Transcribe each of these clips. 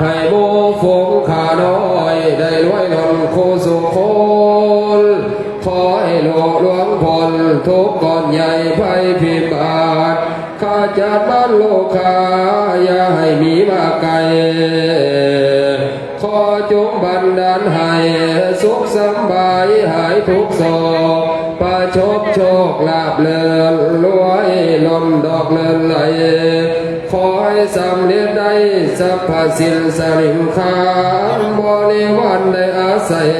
ให้โมฟงขาน้อย ได้รวยนนโคสุโคนขอให้โลกหลวงพลทุกก่อนใหญ่ไพ่พิมอาจข้าจัดบ้านโลกาอย่าให้มีมาไกลขอจงบันดาลให้สุขสบายหายทุกโศกประชบโชคลาภเลินรวยล้นดอกเลินไหล ขอให้สำเร็จได้สัพพสินสลิงคางบริวันได้อาศัย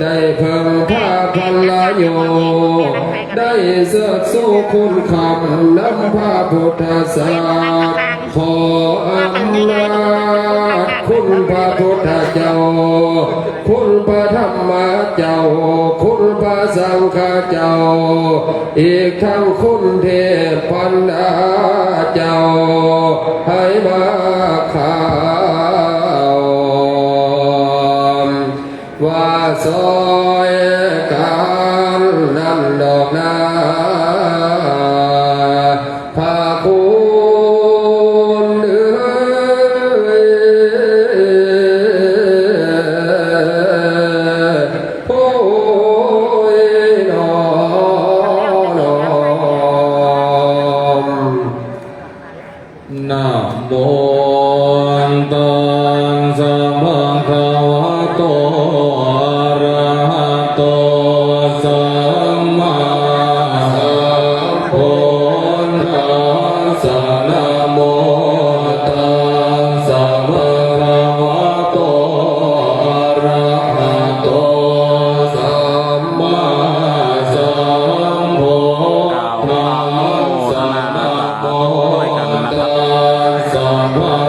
ได้เพิ่มภาพันลาโย ได้เสื้อสู้คุณคำน้ำพระพุทธศาสขออำนาจคุณพระพุทธเจ้า คุณพระธรรมเจ้าคุณ สังฆเจ้า อีกทั้งคุณเทพพันดาเจ้า ให้มาข้าวว่าซอยการนั่นดอกนา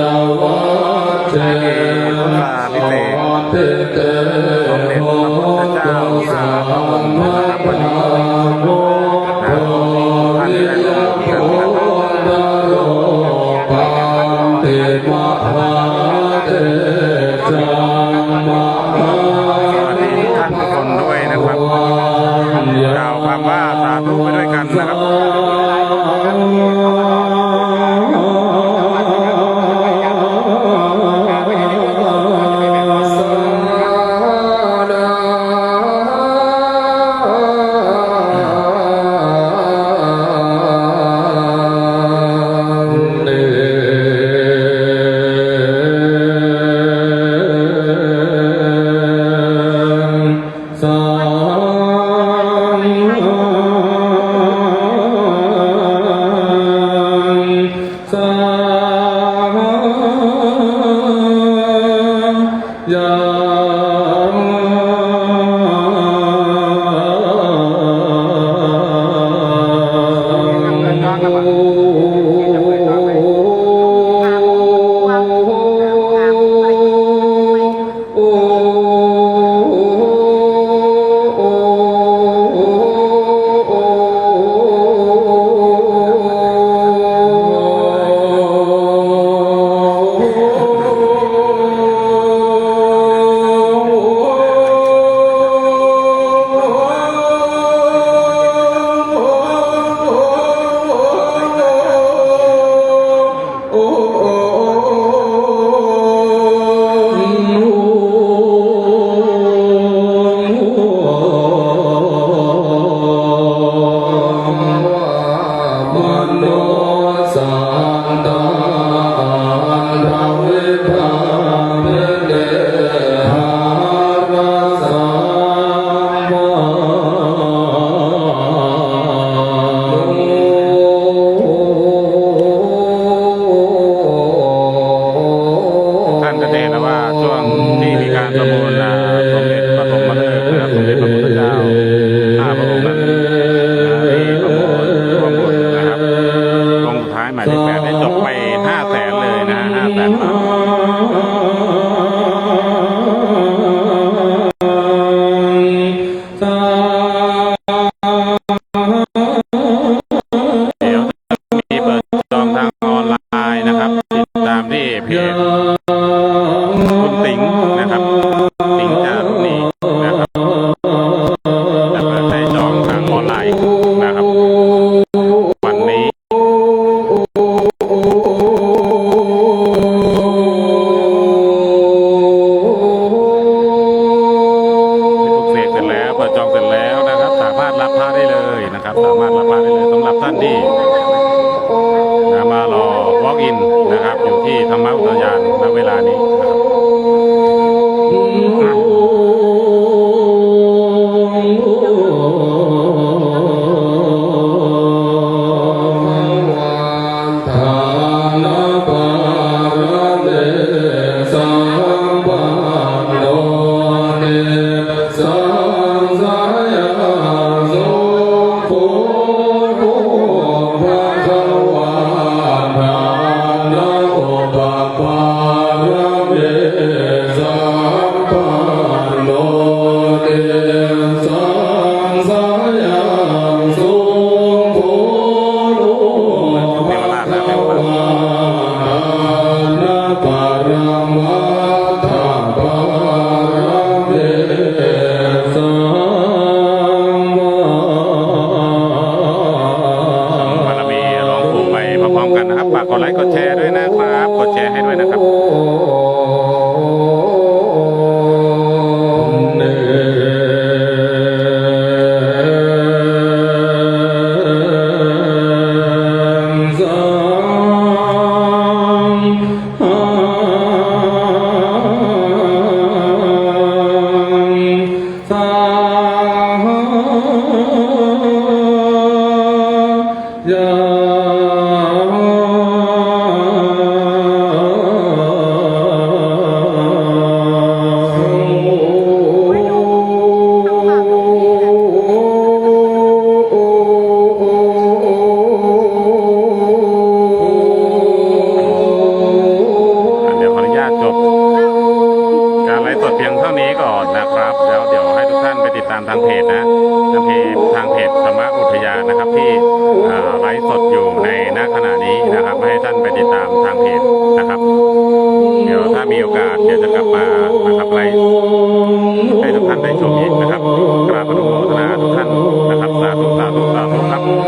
จ สั พาได้เลยนะครับ สามารถรับพระได้เลยสำหรับท่านที่มารอวอล์กอินนะครับ อยู่ที่ธรรมอุทยานณเวลานี้ আকবার